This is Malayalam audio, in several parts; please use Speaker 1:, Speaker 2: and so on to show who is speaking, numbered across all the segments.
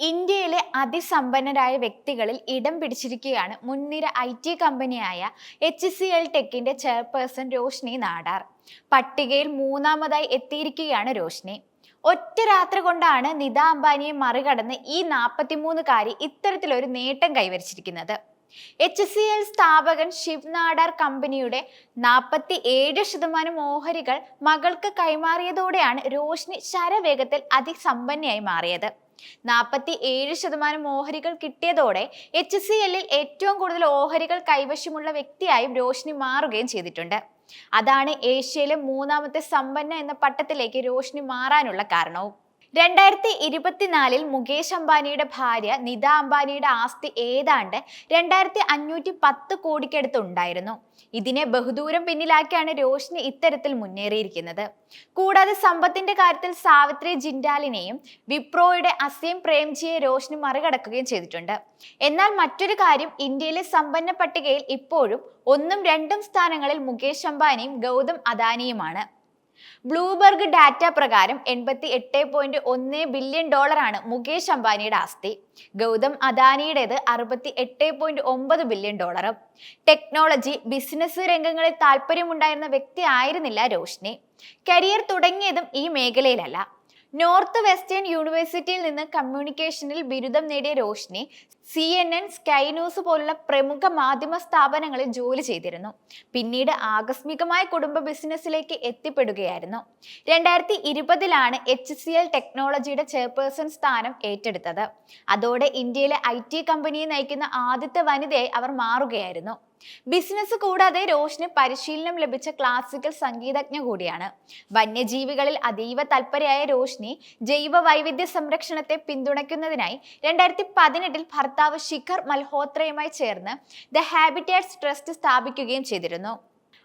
Speaker 1: ഇന്ത്യയിലെ അതിസമ്പന്നരായ വ്യക്തികളിൽ ഇടം പിടിച്ചിരിക്കുകയാണ് മുൻനിര ഐ ടി കമ്പനിയായ എച്ച് സി എൽ ടെക്കിന്റെ ചെയർപേഴ്സൺ രോഷ്നി നാടാർ. പട്ടികയിൽ മൂന്നാമതായി എത്തിയിരിക്കുകയാണ് രോഷ്നി. ഒറ്റ രാത്രി കൊണ്ടാണ് നിത അംബാനിയെ മറികടന്ന് ഈ നാൽപ്പത്തിമൂന്നുകാരി ഇത്തരത്തിലൊരു നേട്ടം കൈവരിച്ചിരിക്കുന്നത്. എച്ച് സി എൽ സ്ഥാപകൻ ശിവ് നാടാർ കമ്പനിയുടെ നാൽപ്പത്തി ഏഴ് ശതമാനം ഓഹരികൾ മകൾക്ക് കൈമാറിയതോടെയാണ് രോഷ്നി ശരവേഗത്തിൽ അതിസമ്പന്നയായി മാറിയത്. നാൽപ്പത്തി ഏഴ് ശതമാനം ഓഹരികൾ കിട്ടിയതോടെ എച്ച് സി എല്ലിൽ ഏറ്റവും കൂടുതൽ ഓഹരികൾ കൈവശമുള്ള വ്യക്തിയായും രോഷിനി മാറുകയും ചെയ്തിട്ടുണ്ട്. അതാണ് ഏഷ്യയിലെ മൂന്നാമത്തെ സമ്പന്ന എന്ന പട്ടത്തിലേക്ക് രോഷിനി മാറാനുള്ള കാരണവും. രണ്ടായിരത്തി ഇരുപത്തിനാലിൽ മുകേഷ് അംബാനിയുടെ ഭാര്യ നിത അംബാനിയുടെ ആസ്തി ഏതാണ്ട് രണ്ടായിരത്തി അഞ്ഞൂറ്റി പത്ത് കോടിക്കടുത്ത് ഉണ്ടായിരുന്നു. ഇതിനെ ബഹുദൂരം പിന്നിലാക്കിയാണ് രോഷ്നി ഇത്തരത്തിൽ മുന്നേറിയിരിക്കുന്നത്. കൂടാതെ സമ്പത്തിന്റെ കാര്യത്തിൽ സാവിത്രി ജിൻഡാലിനെയും വിപ്രോയുടെ അസീം പ്രേംജിയെ രോഷ്നി മറികടക്കുകയും ചെയ്തിട്ടുണ്ട്. എന്നാൽ മറ്റൊരു കാര്യം ഇന്ത്യയിലെ സമ്പന്ന പട്ടികയിൽ ഇപ്പോഴും ഒന്നും രണ്ടും സ്ഥാനങ്ങളിൽ മുകേഷ് അംബാനിയും ഗൗതം അദാനിയുമാണ്. ബ്ലൂബർഗ് ഡാറ്റ പ്രകാരം എൺപത്തി എട്ട് പോയിന്റ് ഒന്ന് ബില്യൺ ഡോളറാണ് മുകേഷ് അംബാനിയുടെ ആസ്തി. ഗൗതം അദാനിയുടേത് അറുപത്തി എട്ട് പോയിന്റ് ഒമ്പത് ബില്യൺ ഡോളറും. ടെക്നോളജി ബിസിനസ് രംഗങ്ങളിൽ താല്പര്യമുണ്ടായിരുന്ന വ്യക്തി ആയിരുന്നില്ല രോഷ്നി. കരിയർ തുടങ്ങിയതും ഈ മേഖലയിലല്ല. നോർത്ത് വെസ്റ്റേൺ യൂണിവേഴ്സിറ്റിയിൽ നിന്ന് കമ്മ്യൂണിക്കേഷനിൽ ബിരുദം നേടിയ Roshni C N N sky news പോലുള്ള പ്രമുഖ മാധ്യമ സ്ഥാപനങ്ങളിൽ ജോലി ചെയ്തിരുന്നു. പിന്നീട് ആകസ്മികമായ കുടുംബ ബിസിനസ്സിലേക്ക് എത്തിപ്പെടുകയായിരുന്നു. രണ്ടായിരത്തി ഇരുപതിലാണ് എച്ച് സി എൽ ടെക്നോളജിയുടെ ചെയർപേഴ്സൺ സ്ഥാനം ഏറ്റെടുത്തത്. അതോടെ ഇന്ത്യയിലെ ഐ ടി കമ്പനിയെ നയിക്കുന്ന ആദ്യത്തെ വനിതയായി അവർ മാറുകയായിരുന്നു. ബിസിനസ് കൂടാതെ രോഷന് പരിശീലനം ലഭിച്ച ക്ലാസിക്കൽ സംഗീതജ്ഞ കൂടിയാണ്. വന്യജീവികളിൽ അതീവ തൽപരയായ രോഷിനി ജൈവ വൈവിധ്യ സംരക്ഷണത്തെ പിന്തുണയ്ക്കുന്നതിനായി രണ്ടായിരത്തി പതിനെട്ടിൽ ഭർത്താവ് ശിഖർ മൽഹോത്രയുമായി ചേർന്ന് ദ ഹാബിറ്റേറ്റ്സ് ട്രസ്റ്റ് സ്ഥാപിക്കുകയും ചെയ്തിരുന്നു.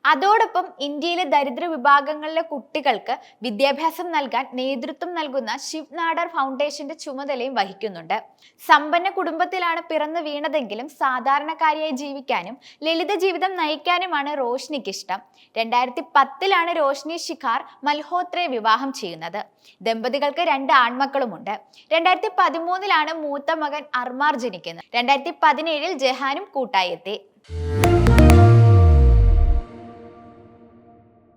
Speaker 1: അതോടൊപ്പം ഇന്ത്യയിലെ ദരിദ്ര വിഭാഗങ്ങളിലെ കുട്ടികൾക്ക് വിദ്യാഭ്യാസം നൽകാൻ നേതൃത്വം നൽകുന്ന ശിവ് നാടാർ ഫൗണ്ടേഷന്റെ ചുമതലയും വഹിക്കുന്നുണ്ട്. സമ്പന്ന കുടുംബത്തിലാണ് പിറന്നു വീണതെങ്കിലും സാധാരണക്കാരിയായി ജീവിക്കാനും ലളിത ജീവിതം നയിക്കാനുമാണ് റോഷ്നിക്ക് ഇഷ്ടം. രണ്ടായിരത്തി പത്തിലാണ് റോഷ്നി ശിഖാർ മൽഹോത്രയെ വിവാഹം ചെയ്യുന്നത്. ദമ്പതികൾക്ക് രണ്ട് ആൺമക്കളുമുണ്ട്. രണ്ടായിരത്തി പതിമൂന്നിലാണ് മൂത്ത മകൻ അർമാർ ജനിക്കുന്നത്. രണ്ടായിരത്തി പതിനേഴിൽ ജഹാനും കൂട്ടായി